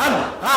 Allah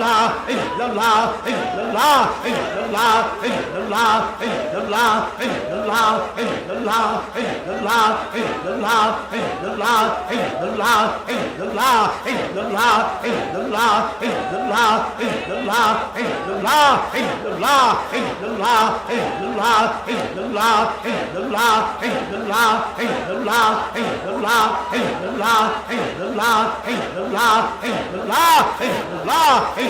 Hey, the law, hey, the law, hey, the law, hey, the law, hey, the law, hey,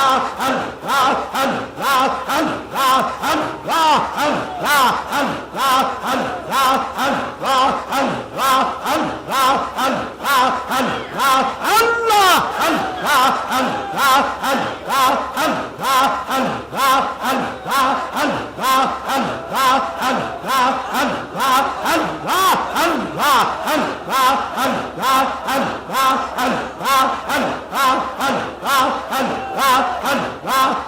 Allah